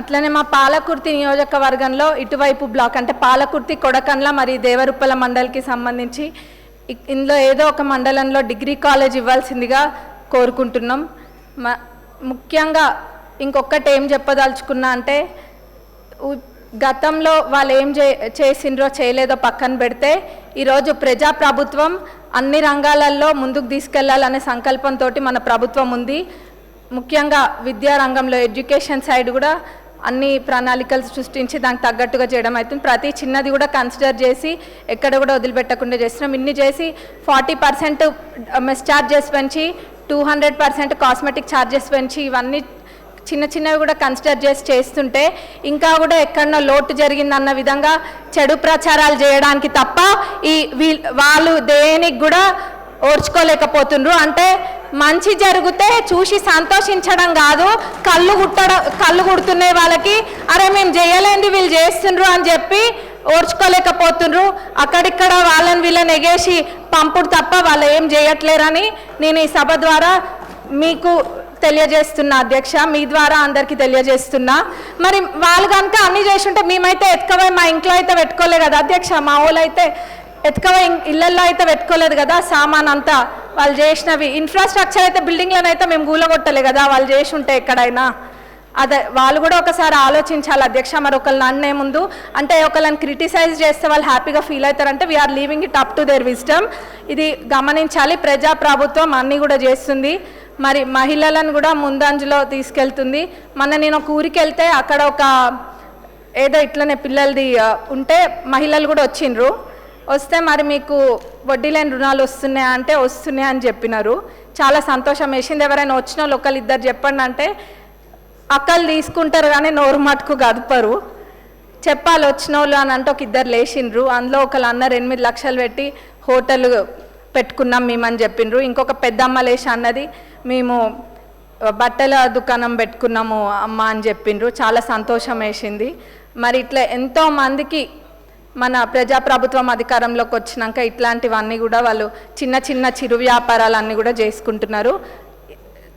అట్లనే మా పాలకుర్తి నియోజకవర్గంలో ఇటువైపు బ్లాక్ అంటే పాలకుర్తి కొడకండ్ల మరి దేవరుప్పల మండలికి సంబంధించి ఇందులో ఏదో ఒక మండలంలో డిగ్రీ కాలేజ్ ఇవ్వాల్సిందిగా కోరుకుంటున్నాం. మ ముఖ్యంగా ఇంకొకటి ఏం చెప్పదలుచుకున్నా అంటే గతంలో వాళ్ళు ఏం చే చేసిండ్రో చేయలేదో పక్కన పెడితే ఈరోజు ప్రజాప్రభుత్వం అన్ని రంగాలలో ముందుకు తీసుకెళ్ళాలనే సంకల్పంతో మన ప్రభుత్వం ఉంది. ముఖ్యంగా విద్యారంగంలో ఎడ్యుకేషన్ సైడ్ కూడా అన్ని ప్రణాళికలు సృష్టించి దానికి తగ్గట్టుగా చేయడం అవుతుంది. ప్రతి చిన్నది కూడా కన్సిడర్ చేసి ఎక్కడ కూడా వదిలిపెట్టకుండా చేస్తున్నాం. ఇన్ని చేసి ఫార్టీ పర్సెంట్ మెస్ ఛార్జెస్ పెంచి two hundred percent cosmetic charges పెంచి ఇవన్నీ చిన్న చిన్నవి కూడా కన్సిడర్ చేసి చేస్తుంటే ఇంకా కూడా ఎక్కడనో లోటు జరిగిందన్న విధంగా చెడు ప్రచారాలు చేయడానికి తప్ప ఈ వీ- వాళ్ళు దేనికి కూడా ఓర్చుకోలేకపోతుండ్రు. అంటే మంచి జరిగితే చూసి సంతోషించడం కాదు. కళ్ళు కుట్టడం కళ్ళు కుడుతున్న వాళ్ళకి అరే మేము చేయలేంది వీళ్ళు చేస్తుండ్రు అని చెప్పి ఓర్చుకోలేకపోతుండ్రు. అక్కడిక్కడ వాళ్ళని వీళ్ళని ఎగేసి పంపుడు తప్ప వాళ్ళు ఏం చేయట్లేరని నేను ఈ సభ ద్వారా మీకు తెలియజేస్తున్నా అధ్యక్ష. మీ ద్వారా అందరికీ తెలియజేస్తున్నా. మరి వాళ్ళు కనుక అన్ని చేస్తుంటే మేమైతే ఎత్తుకపోయి మా ఇంట్లో అయితే పెట్టుకోలే కదా అధ్యక్ష. మా ఊళ్ళో అయితే ఇళ్ళల్లో ఇళ్ళల్లో అయితే పెట్టుకోలేదు కదా సామాన్ అంతా. వాళ్ళు చేసినవి ఇన్ఫ్రాస్ట్రక్చర్ అయితే బిల్డింగ్లను అయితే మేము గూలగొట్టలే కదా వాళ్ళు చేసి ఉంటే ఎక్కడైనా. అదే వాళ్ళు కూడా ఒకసారి ఆలోచించాలి అధ్యక్ష మరి ఒకళ్ళని అన్నే ముందు అంటే ఒకళ్ళని క్రిటిసైజ్ చేస్తే వాళ్ళు హ్యాపీగా feel అవుతారంటే we are leaving it up to their wisdom ఇది గమనించాలి ప్రజా ప్రభుత్వం అన్నీ కూడా చేస్తుంది. మరి మహిళలను కూడా ముందంజలో తీసుకెళ్తుంది. మొన్న నేను ఒక ఊరికి వెళ్తే అక్కడ ఒక ఏదో ఇట్లనే పిల్లలది ఉంటే మహిళలు కూడా వచ్చిండ్రు. వస్తే మరి మీకు వడ్డీ లేని రుణాలు వస్తున్నాయా అంటే వస్తున్నాయి అని చెప్పినారు. చాలా సంతోషం. వేసింది ఎవరైనా వచ్చిన వాళ్ళు ఒకళ్ళు ఇద్దరు చెప్పండి అంటే అక్కలు తీసుకుంటారు కానీ నోరు మటుకు గదుపరు చెప్పాలి వచ్చిన వాళ్ళు అని అంటే ఒక ఇద్దరు లేచిండ్రు. అందులో ఒకళ్ళు అన్నారు ఎనిమిది లక్షలు పెట్టి హోటల్ పెట్టుకున్నాం మేమని చెప్పిండ్రు ఇంకొక పెద్దమ్మ లేచి అన్నది మేము బట్టల దుకాణం పెట్టుకున్నాము అమ్మ అని చెప్పిండ్రు చాలా సంతోషం వేసింది. మరి ఇట్లా ఎంతో మందికి మన ప్రజాప్రభుత్వం అధికారంలోకి వచ్చినాక ఇట్లాంటివన్నీ కూడా వాళ్ళు చిన్న చిన్న చిరు వ్యాపారాలన్నీ కూడా చేసుకుంటున్నారు.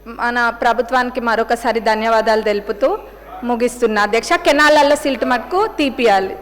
మన ప్రభుత్వానికి మరొకసారి ధన్యవాదాలు తెలుపుతూ ముగిస్తున్నా. అధ్యక్ష కెనాలలో సిల్ట్ మట్టుకు తీపియాలి.